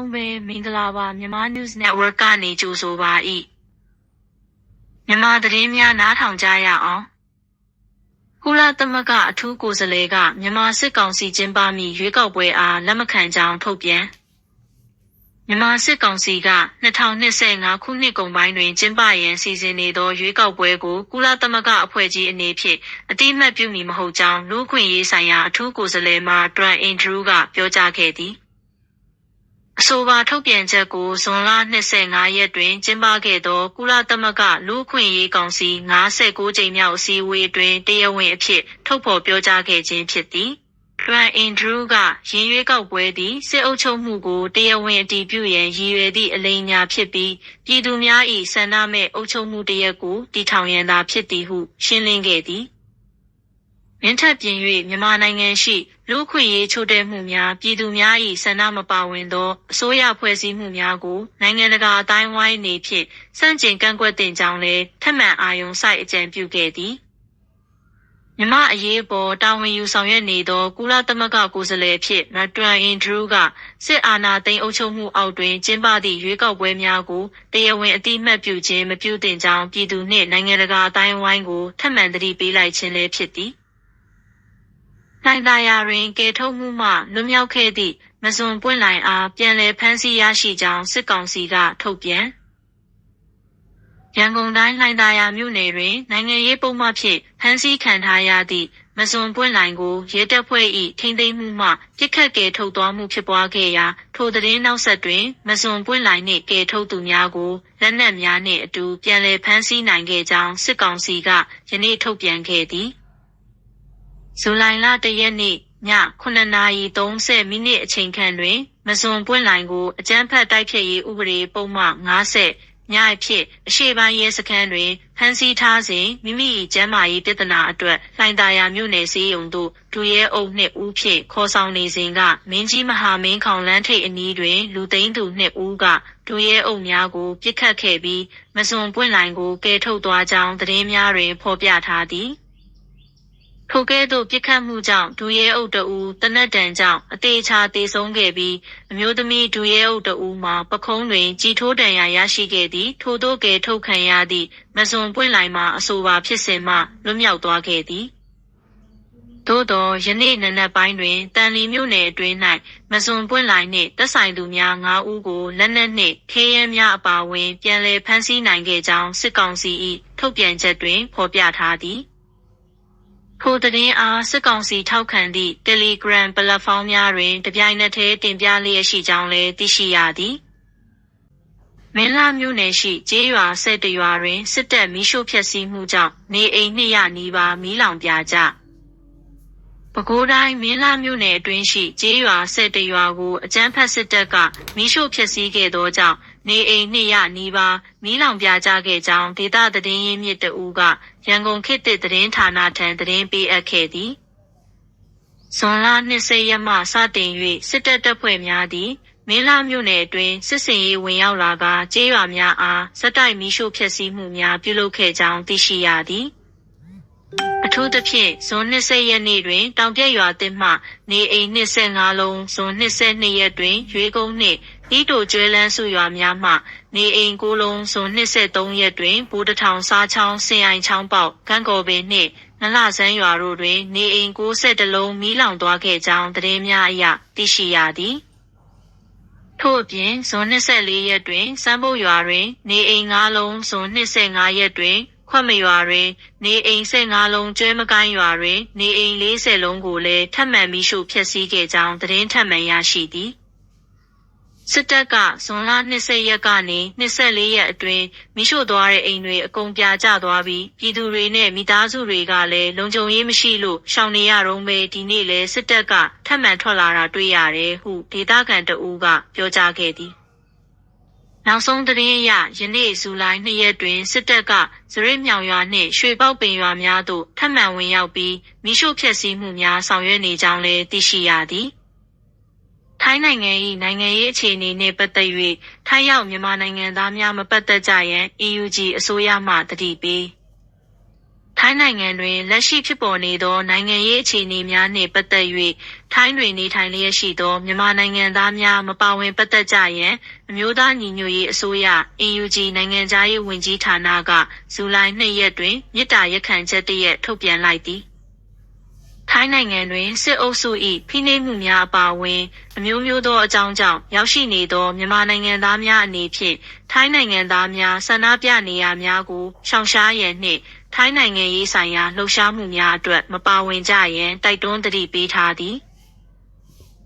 အားလုံးပဲမင်္ဂလာပါမြန်မာ News Network ကနေကြိုဆိုပါ၏မြန်မာသတင်းများနားထောင်ကြရအောင်ကုလသမဂ္ဂအထူးကိုယ်စားလှယ်ကမြန်မာစစ်ကောင်စီကျင်းပမည့်ရွေးကောက်ပွဲအားလက်မခံကြောင်းထုတ်ပြန်မြန်မာစစ်ကောင်စီက2025ခုနှစ်ကုန်ပိုင်းတွင်ကျင်းပရန်စီစဉ်နေသောရွေးကောက်ပွဲကိုကုလသမဂ္ဂအဖွဲ့ကြီးအနေဖြင့်အတိအမှတ်ပြုမည်မဟုတ်ကြောင်းလူ့အခွင့်အရေးဆိုင်ရာအထူးကိုယ်စားလှယ်မှဒရန်အင်ဒရူးကပြောကြားခဲ့သည် အဆိုပါထုတ်ပြန်ချက်ကို ဇွန်လ25ရက်တွင် ကျင်းပခဲ့သော ကုလသမဂ္ဂ လူ့အခွင့်အရေးကောင်စီ59ကြိမ်မြောက် အစည်းအဝေးတွင်တရားဝင်အဖြစ် ထုတ်ဖော်ပြောကြားခဲ့ခြင်းဖြစ်သည်။ဒရန်အင်ဒရူးကရင်းရွေးကောက်ပွဲသည် စစ်အုပ်ချုပ်မှုကို တရားဝင်အတည်ပြုရန် ရည်ရွယ်သည့် အလိမ်ညာဖြစ်ပြီး ပြည်သူများ၏ဆန္ဒမဲ့ အုပ်ချုပ်မှုတရက်ကို တည်ထောင်ရန်သာဖြစ်သည်ဟု ရှင်းလင်းခဲ့သည်။မင်းထက်ပြင်၍မြန်မာနိုင်ငံရှိ လူ့အခွင့်အရေးချို့တဲ့မှုများပြည်သူများ၏ဆန္ဒမပါဝင်သောအစိုးရဖွဲ့စည်းမှုများကိုနိုင်ငံတကာအတိုင်းဝိုင်းအနေဖြင့်စန့်ကျင်ကန့်ကွက်တင်ကြောင်းလည်းထပ်မံအာရုံစိုက်အကြံပြုခဲ့သည်မြမအရေးပေါ်တာဝန်ယူဆောင်ရွက်နေသောကုလသမဂ္ဂကိုယ်စားလှယ်ဖြစ်မတွန်အင်ဒရူးကစစ်အာဏာသိမ်းအုပ်ချုပ်မှုအောက်တွင်ကျင်းပသည့်ရွေးကောက်ပွဲများကိုတရားဝင်အတိအမှတ်ပြုခြင်းမပြုသင့်ကြောင်းပြည်သူနှင့်နိုင်ငံတကာအတိုင်းဝိုင်းကိုထပ်မံသတိပေးလိုက်ခြင်းလည်းဖြစ်သည် နိုင်သာယာတွင်ကယ်ထုတ်မှုမှလွတ်မြောက်ခဲ့သည့်မဇွန်ပွင့်လိုင်အားပြန်လည်ဖမ်းဆီးရရှိကြောင်းစစ်ကောင်စီကထုတ်ပြန်ရန်ကုန်တိုင်းလှိုင်သာယာမြို့နယ်တွင်နိုင်ငံရေးပုံမှန်ဖြင့်ဖမ်းဆီးခံထားရသည့်မဇွန်ပွင့်လိုင်ကိုရဲတပ်ဖွဲ့၏ထိန်းသိမ်းမှုမှပြစ်ခတ်ကယ်ထုတ်သွားမှုဖြစ်ပွားခဲ့ရာထိုသတင်းနောက်ဆက်တွင်မဇွန်ပွင့်လိုင်နှင့်ကယ်ထုတ်သူများကိုလက်နက်များနှင့်အတူပြန်လည်ဖမ်းဆီးနိုင်ခဲ့ကြောင်းစစ်ကောင်စီကယနေ့ထုတ်ပြန်ခဲ့သည် ဇူလိုင်လ၁ရက်နေ့ည9:30မိနစ်အချိန်ခန့်တွင် မဇွန်ပွင့်လိုင်ကိုအကြမ်းဖက်တိုက်ဖျက်ရေးဥပဒေပုံမှန်50ညအဖြစ်အရှိပိုင်းရဲစခန်းတွင်ဖမ်းဆီးထားစဉ်မိမိ၏ကျန်းမာရေးပြဿနာအတွက်လှိုင်သာယာမြို့နယ်စေးရုံသို့ဒူရဲအုပ်နှင့်ဦးဖြင့်ခေါ်ဆောင်နေစဉ်ကမင်းကြီးမဟာမင်းခေါင်လန်းထိပ်အနီးတွင် လူသိန်းသူနှင့်ဦးကဒူရဲအုပ်များကိုပြစ်ခတ်ခဲ့ပြီးမစွန်ပွင့်လိုင်ကိုကယ်ထုတ်သွားကြောင်းသတင်းများတွင်ဖော်ပြထားသည် ထိုကဲ့သို့ပြစ်ခတ်မှုကြောင့်ဒူရဲအုပ်တဦးတနက်တန်ကြောင့် အသေးချာ သေဆုံးခဲ့ပြီး အမျိုးသမီးဒူရဲအုပ်တဦးမှာပခုံးတွင်ကြည်ထိုးတံရာ ရရှိခဲ့သည် ထို့သောကဲထုတ်ခံရသည့်မစွန်ပွင့်လိုင်မှာ အဆိုပါဖြစ်စဉ်မှ လွတ်မြောက်သွားခဲ့သည် သို့သောယနေ့နနက်ပိုင်းတွင်တန်လီမြို့နယ်အတွင်း၌မစွန်ပွင့်လိုင်နှင့်တက်ဆိုင်သူများ၅ဦးကို လက်နက်နှင့်ခေးရဲများအပါအဝင် ပြန်လည်ဖမ်းဆီးနိုင်ခဲ့ကြောင်း စစ်ကောင်စီ၏ထုတ်ပြန်ချက်တွင် ဖော်ပြထားသည် ထိုသတင်းအား စစ်ကောင်စီထောက်ခံသည့် Telegram ပလက်ဖောင်းများတွင် တပြိုင်နက်တည်း တင်ပြလျက်ရှိကြောင်းလည်း သိရှိရသည်။မင်းလာမြို့နယ်ရှိ ကျေးရွာ ၁၁ ရွာတွင် စစ်တပ်မီးရှို့ဖျက်ဆီးမှုကြောင့် နေအိမ်200နီးပါး မီးလောင်ပြကြ။ ပဲခူးတိုင်းမင်းလာမြို့နယ်အတွင်းရှိကျေးရွာ၁၁ရွာကိုအကြမ်းဖက်စစ်တပ်ကမီးရှို့ဖျက်ဆီးခဲ့သောကြောင့်နေအိမ်200နီးပါးမီးလောင်ပြကြခဲ့ကြောင်းဒေသသတင်းရင်းမြစ်တဦးကရန်ကုန်ခေတ်သစ်သတင်းဌာနထံသတင်းပေးအပ်ခဲ့သည်။ဇွန်လ20ရက်မှစတင်၍စစ်တပ်တပ်ဖွဲ့များသည်မင်းလာမြို့နယ်အတွင်းစစ်စင်ရေးဝင်ရောက်လာကကျေးရွာများအားစက်တိုက်မီးရှို့ဖျက်ဆီးမှုများပြုလုပ်ခဲ့ကြောင်းသိရှိရသည်။အ ထူးသဖြင့်ဇွန်20ရက်နေ့တွင် တောင်ပြက်ရွာတစ်မှ နေအိမ်25လုံး ဇွန်22ရက်တွင် ရွေးကုန်းနှင့်ဤတိုကျွဲလန်းစုရွာများမှ နေအိမ်ကိုလုံး ဇွန်23ရက်တွင်ဘူတထောင်စားချောင်းစင်အိုင်ချောင်းပေါက်ကန်းကော်ပင်နှင့်နလဆန်းရွာတို့တွင် နေအိမ်60လုံး မီးလောင်သွားခဲ့ကြောင်း သတင်းများအရ သိရှိရသည် ထို့အပြင် ဇွန် 24 ရက်တွင်စမ်းပုတ်ရွာတွင် နေအိမ်9လုံး ဇွန် 25 ရက်တွင် ခွက်မရွာတွင် နေအိမ်15လုံး ကျွဲမကိုင်းရွာတွင် နေအိမ် 40 လုံးကိုလည်း ထပ်မံပြီးရှို့ဖျက်ဆီးခဲ့ကြောင်း သတင်းထပ်မံရရှိသည် စစ်တပ်က ဇွန်လ20ရက်ကနေ24ရက်အတွင်းမိရှို့သွားတဲ့အိမ်တွေ အကုန်ပြာကျသွားပြီး ပြည်သူတွေနဲ့ မိသားစုတွေကလည်း လုံခြုံရေးမရှိလို့ ရှောင်နေရတော့ပဲ ဒီနေ့လဲစစ်တပ်က ထပ်မံထွက်လာတာတွေ့ရတယ်ဟု ဒေသခံတဦးက ပြောကြားခဲ့သည် နောက်ဆုံးသတင်းအရယနေ့ဇူလိုင်2ရက်တွင်စစ်တပ်ကစရစ်မြောင်ရွာနှင့်ရွှေပေါက်ပင်ရွာများသို့ထပ်မံဝင်ရောက်ပြီးမိရှို့ဖျက်ဆီးမှုများဆောင်ရွက်နေကြောင်းလည်းသိရှိရသည်။ထိုင်းနိုင်ငံ၏နိုင်ငံရေးအခြေအနေနှင့်ပတ်သက်၍ထိုင်းရောက်မြန်မာနိုင်ငံသားများမပတ်သက်ကြရန် EUG အစိုးရမှတတိပေး ထိုင်းနိုင်ငံတွင် လက်ရှိဖြစ်ပေါ်နေသော နိုင်ငံရေးအခြေအနေများနှင့်ပတ်သက်၍ထိုင်းတွင်နေထိုင်လျက်ရှိသော မြန်မာနိုင်ငံသားများ မပါဝင်ပတ်သက်ကြရန် အမျိုးသားညီညွတ်ရေးအစိုးရ AUG နိုင်ငံသားရေးဝန်ကြီးဌာနက ဇူလိုင်2ရက်တွင်မြစ်တာရက်ခံချက်တရက်ထုတ်ပြန်လိုက်သည် ထိုင်းနိုင်ငံတွင် စစ်အုပ်စု၏ဖိနှိပ်မှုများအပါအဝင် အမျိုးမျိုးသောအကြောင်းကြောင့် ရောက်ရှိနေသော မြန်မာနိုင်ငံသားများအနေဖြင့် ထိုင်းနိုင်ငံသားများ ဆန္ဒပြနေရများကို ရှောင်ရှားရန်နှင့် ထိုင်းနိုင်ငံရေးဆိုင်ရာလှုပ်ရှားမှုများအတွက်မပါဝင်ကြရန်တိုက်တွန်းသတိပေးထားသည်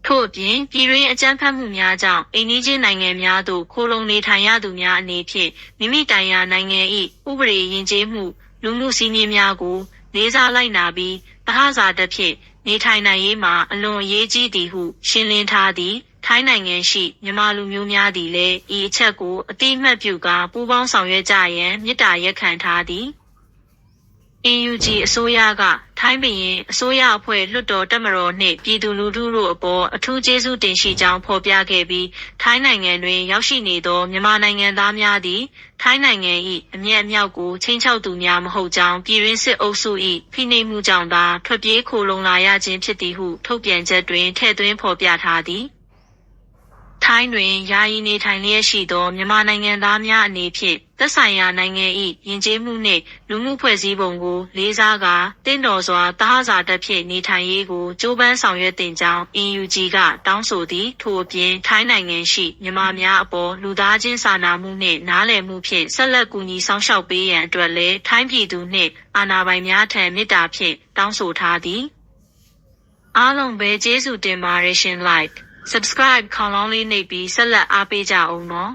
ထို့အပြင်ပြည်တွင်းအကြမ်းဖက်မှုများကြောင့်အိမ်နီးချင်းနိုင်ငံများသို့ခိုးလုံနေထိုင်ရသူများအနေဖြင့်မိမိတိုင်ရာနိုင်ငံ၏ဥပဒေယဉ်ကျေးမှုလူမှုစည်းမျဉ်းများကိုလေးစားလိုက်နာပြီးသဟဇာတဖြင့်နေထိုင်နိုင်ရေးမှာအလွန်အရေးကြီးသည်ဟုရှင်းလင်းထားသည်ထိုင်းနိုင်ငံရှိမြန်မာလူမျိုးများသည်လည်းဤအချက်ကိုအတိအမှတ်ပြုကာပူးပေါင်းဆောင်ရွက်ကြရန်မြစ်တာရက်ခံထားသည် AUG အစိုးရကထိုင်းဘရင်အစိုးရအဖွဲ့လွှတ်တော်တက်မတော်နှင့်ပြည်သူလူထုတို့အပေါ်အထူးကျေးဇူးတင်ရှိကြောင်းဖော်ပြခဲ့ပြီးထိုင်းနိုင်ငံတွင်ရောက်ရှိနေသောမြန်မာနိုင်ငံသားများသည်ထိုင်းနိုင်ငံ၏အမျက်အမြောက်ကိုချင်းချောက်သူများမဟုတ်ကြောင်းပြည်တွင်းစစ်အုပ်စု၏ဖိနှိပ်မှုကြောင့်သာထွက်ပြေးခိုလုံလာရခြင်းဖြစ်သည်ဟုထုတ်ပြန်ချက်တွင်ထည့်သွင်းဖော်ပြထားသည် ထိုင်းတွင်ယာယီနေထိုင်လျက်ရှိသောမြန်မာနိုင်ငံသားများအနေဖြင့်သက်ဆိုင်ရာနိုင်ငံ၏ယဉ်ကျေးမှုနှင့်လူမှုဖွဲ့စည်းပုံကိုလေးစားကာတင့်တော်စွာတဟဇာတဖြင့်နေထိုင်ရေးကိုကြိုးပမ်းဆောင်ရွက်တင်ကြောင်း AUG ကတောင်းဆိုသည်ထို့အပြင်ထိုင်းနိုင်ငံရှိမြန်မာများအပေါ်လူသားချင်းစာနာမှုနှင့်နားလည်မှုဖြင့်ဆက်လက်ကူညီဆောင်ရှောက်ပေးရန်အတွက်လည်းထိုင်းပြည်သူနှင့်အာဏာပိုင်များထံမေတ္တာဖြင့်တောင်းဆိုထားသည်အားလုံးပဲကျေးဇူးတင်ပါတယ်ရှင် like subscribe ခေါင်းလောင်းလေးနှိပ်ပြီးဆက်လက်အားပေးကြအောင်နော်